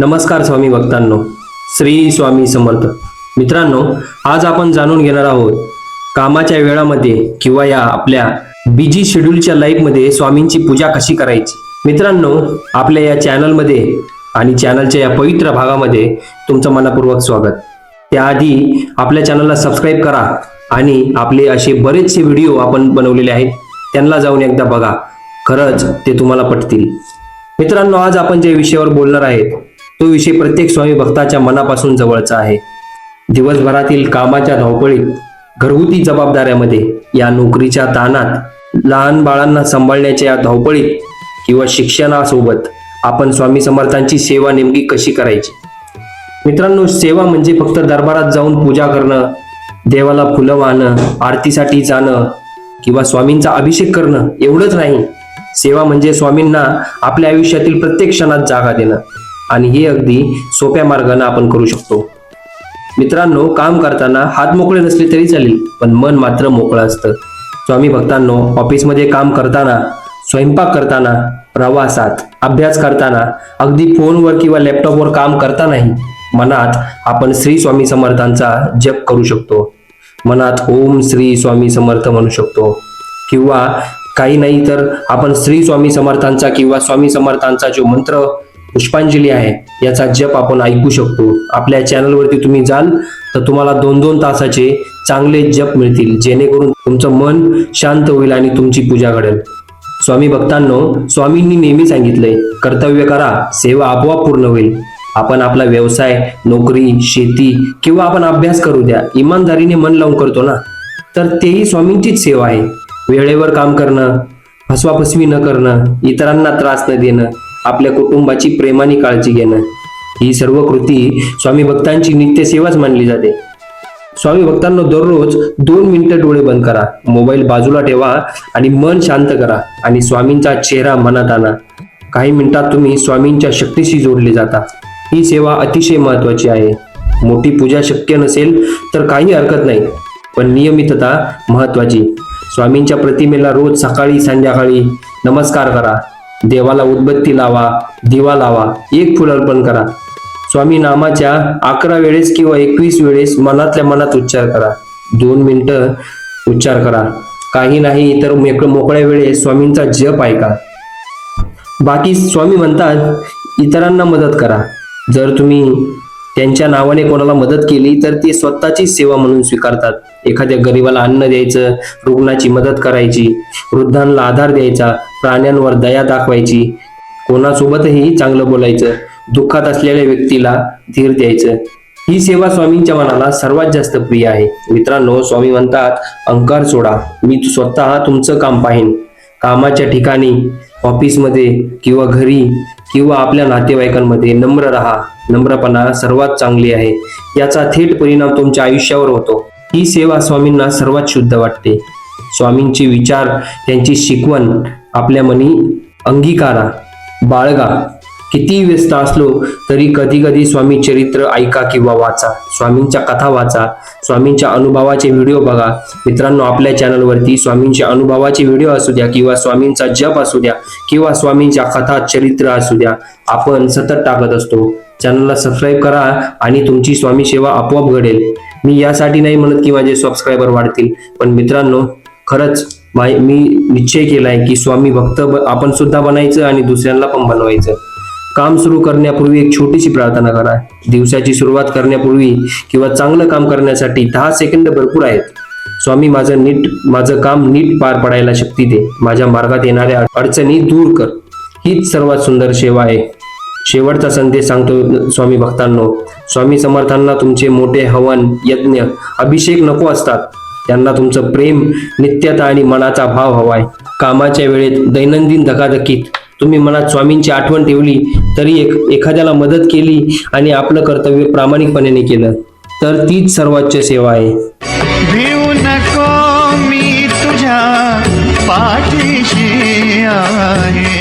नमस्कार स्वामी भक्तांनो. श्री स्वामी समर्थ. मित्रांनो आज आपण जाणून घेणार आहोत कामाच्या वेळामध्ये किंवा या आपल्या बिजी शेड्यूलच्या लाईफमध्ये स्वामींची पूजा कशी करायची? मित्रांनो आपल्या या चॅनलमध्ये आणि चॅनलच्या या पवित्र भागामध्ये तुमचं मनापूर्वक स्वागत. त्याआधी आपल्या चॅनलला सबस्क्राईब करा आणि आपले असे बरेचसे व्हिडिओ आपण बनवलेले आहेत त्यांना जाऊन एकदा बघा. खरंच ते तुम्हाला पटतील. मित्रांनो आज आपण ज्या विषयावर बोलणार आहेत तो विषय प्रत्येक स्वामी भक्ताच्या मनापासून जवळचा आहे. दिवसभरातील कामाच्या धावपळीत घरगुती जबाबदाऱ्यामध्ये या नोकरीच्या ताणात लहान बाळांना सांभाळण्याच्या या धावपळीत किंवा शिक्षणासोबत आपण स्वामी समर्थांची सेवा नेमकी कशी करायची? मित्रांनो सेवा म्हणजे फक्त दरबारात जाऊन पूजा करणं देवाला फुलं वाहणं आरतीसाठी जाणं किंवा स्वामींचा अभिषेक करणं एवढंच नाही. सेवा म्हणजे स्वामींना आपल्या आयुष्यातील प्रत्येक क्षणात जागा देणं. आणि हे अगदी सोप्या मार्गाने आपण करू शकतो. मित्रांनो काम करताना हात मोकळे नसले तरी चालेल पण मन मात्र मोकळं असतं. स्वामी भक्तांनो ऑफिसमध्ये काम करताना स्वयंपाक करताना प्रवासात अभ्यास करताना अगदी फोनवर किंवा लॅपटॉपवर काम करतानाही मनात आपण श्री स्वामी समर्थांचा जप करू शकतो. मनात ओम श्री स्वामी समर्थ म्हणू शकतो. किंवा काही नाही तर आपण श्री स्वामी समर्थांचा किंवा स्वामी समर्थांचा जो मंत्र पुष्पांजली आहे. याचा जप आपण ऐकू शकतो. आपल्या चॅनलवरती तुम्ही जाल तर तुम्हाला दोन दोन तासाचे चांगले जप मिळतील. जेणेकरून तुमचं मन शांत होईल आणि तुमची पूजा घडेल. स्वामी भक्तांनो स्वामींनी नेहमी सांगितलंय कर्तव्य करा सेवा आपोआप पूर्ण होईल. आपण आपला व्यवसाय नोकरी शेती किंवा आपण अभ्यास करू द्या. इमानदारीने मन लावून करतो ना? तर तेही स्वामींचीच सेवा आहे. वेळेवर काम करणं फसवाफसवी न करणं इतरांना त्रास न देणं आपल्या कुटुंबाची प्रेमाने काळजी घेणं. ही सर्व कृती स्वामी भक्तांची नित्य सेवाच मानली जाते. स्वामी भक्तांना दररोज दोन मिनिटं डोळे बंद करा. मोबाईल बाजूला ठेवा आणि मन शांत करा आणि स्वामींचा चेहरा मनात आणा. काही मिनिटात तुम्ही स्वामींच्या शक्तीशी जोडले जाता. ही सेवा अतिशय महत्वाची आहे. मोठी पूजा शक्य नसेल तर काही हरकत नाही पण नियमितता महत्वाची स्वामींच्या प्रतिमेला रोज सकाळी संध्याकाळी नमस्कार करा. देवाला उदबत्ती लावा दिवा लावा एक फुल अर्पण करा. स्वामी नामाच्या अकरा वेळेस किंवा एकवीस वेळेस मनातल्या मनात उच्चार करा. दोन मिनिटं उच्चार करा. काही नाही तर मोकळ्या वेळेस स्वामींचा जप ऐका. बाकी स्वामी म्हणतात इतरांना मदत करा. जर तुम्ही त्यांच्या नावाने कोणाला मदत केली तर ते स्वतःची सेवा म्हणून स्वीकारतात. एखाद्या गरीबाला अन्न द्यायचं रुग्णाची मदत करायची वृद्धांना आधार द्यायचा प्राण्यांवर दया दाखवायची कोणासोबतही चांगलं बोलायचं दुःखात असलेल्या व्यक्तीला धीर द्यायचं. ही सेवा स्वामींच्या मनाला सर्वात जास्त प्रिय आहे. मित्रांनो स्वामी म्हणतात अंकार सोडा. मी स्वतः तुमचं काम पाहीन. कामाच्या ठिकाणी ऑफिसमध्ये किंवा घरी किंवा आपल्या नातेवाईकांमध्ये नम्र राहा नम्रपणा सर्वात चांगली आहे. याचा थेट परिणाम तुमच्या आयुष्यावर होतो. ही सेवा स्वामींना सर्वात शुद्ध वाटते. स्वामींचे विचार त्यांची शिकवण आपल्या मनी अंगीकारा बाळगा. किती व्यस्त असलो तरी कधी कधी स्वामी चरित्र ऐका किंवा वाचा. स्वामींच्या कथा वाचा. स्वामींच्या अनुभवाचे व्हिडिओ बघा. मित्रांनो आपल्या चॅनलवरती स्वामींच्या अनुभवाचे व्हिडिओ असू द्या किंवा स्वामींचा जप असू द्या किंवा स्वामींच्या कथा चरित्र असू द्या आपण सतत टाकत असतो. चॅनलला सबस्क्राईब करा आणि तुमची स्वामी सेवा आपोआप घडेल. मी यासाठी नाही म्हणत की माझे सबस्क्रायबर वाढतील पण मित्रांनो खरंच माय- मी निश्चय केलाय की स्वामी भक्त ब- आपण सुद्धा बनायचं आणि दुसऱ्यांना पण बनवायचं. काम सुरू करण्यापूर्वी एक छोटीशी प्रार्थना करा. दिवसाची सुरुवात करण्यापूर्वी किंवा चांगलं काम करण्यासाठी दहा सेकंद भरपूर आहेत. स्वामी माझं नीट माझं काम नीट पार पडायला शक्ती दे. माझ्या मार्गात येणाऱ्या अडचणी दूर कर. हीच सर्वात सुंदर सेवा आहे. शेवटचा संदेश सांगतो स्वामी भक्तांनो. स्वामी समर्थांना तुमचे मोठे हवन यज्ञ अभिषेक नको असतात. त्यांना तुमचं प्रेम नित्यता आणि मनाचा भाव हवाय. कामाच्या वेळेत दैनंदिन धकाधकीत तुम्ही मनात स्वामींची आठवण ठेवली तरी एक एखाद्याला मदत केली आणि आपलं कर्तव्य प्रामाणिकपणे केलं तर तीच सर्वोच्च सेवा आहे. भिऊ नको मी तुझ्या पाठीशी आहे.